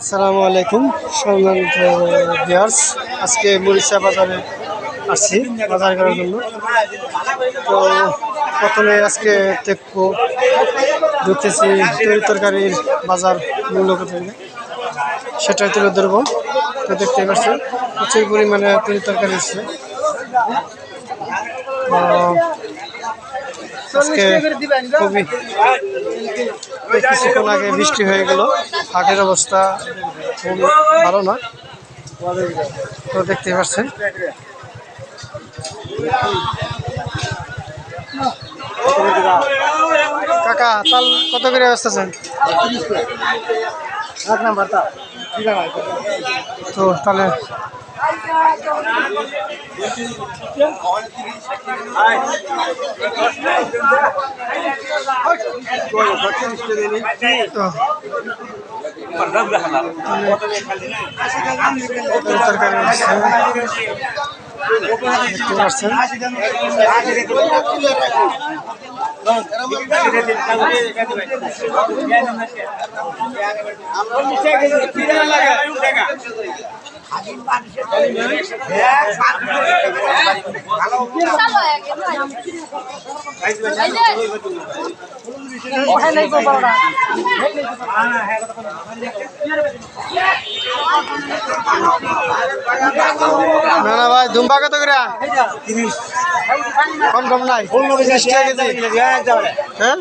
আসসালামু আলাইকুম, সম্মানিত ভিউয়ার্স আজকে মরিচা বাজারে আসছি, বাজার করার জন্য। তো প্রথমে আজকে দেখব ঢুকতেছি তরি তরকারির বাজার মূল্য কত সেটাই তুলে ধরবো। তো দেখতে পাচ্ছি, প্রচুর পরিমাণে তরি তরকারি এসছে আজকে খুবই কিছুক্ষণ আগে বৃষ্টি হয়ে গেল। হাটের অবস্থা খুব ভালো না। তো দেখতে পাচ্ছেন। কাকা তাল কত করে বেচতেছেন? তো তাহলে তো তরকারি আছে। দেখতে পাচ্ছেন না না ভাই দুম্বা কত করে? কম কম নাই। হ্যাঁ?